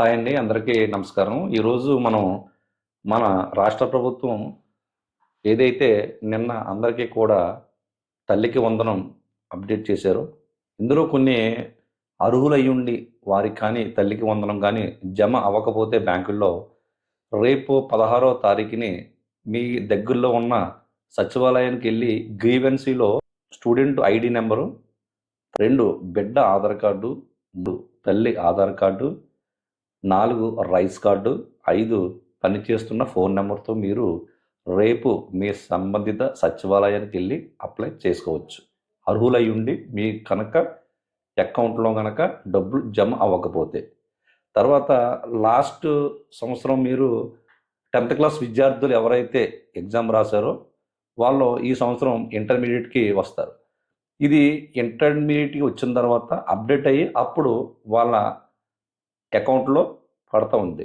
Hi అండి అందరికీ నమస్కారం. ఈరోజు మనం మన రాష్ట్ర ప్రభుత్వం ఏదైతే నిన్న అందరికీ కూడా తల్లికి వందనం అప్డేట్ చేశారో ఇందులో కొన్ని అర్హులయ్యుండి వారికి కానీ తల్లికి వందనం కానీ జమ అవ్వకపోతే బ్యాంకుల్లో రేపు పదహారో తారీఖుని మీ దగ్గరలో ఉన్న సచివాలయానికి వెళ్ళి గ్రీవెన్సీలో స్టూడెంట్ ఐడి నెంబరు రెండు బిడ్డ ఆధార్ కార్డు తల్లి ఆధార్ కార్డు నాలుగు రైస్ కార్డు ఐదు పనిచేస్తున్న ఫోన్ నెంబర్తో మీరు రేపు మీ సంబంధిత సచివాలయానికి వెళ్ళి అప్లై చేసుకోవచ్చు. అర్హులై ఉండి మీ కనుక అకౌంట్లో కనుక డబ్బులు జమ అవ్వకపోతే. తర్వాత లాస్ట్ సంవత్సరం మీరు టెన్త్ క్లాస్ విద్యార్థులు ఎవరైతే ఎగ్జామ్ రాశారో వాళ్ళు ఈ సంవత్సరం ఇంటర్మీడియట్కి వస్తారు. ఇది ఇంటర్మీడియట్కి వచ్చిన తర్వాత అప్డేట్ అయ్యి అప్పుడు వాళ్ళ అకౌంట్లో పడతా ఉంది.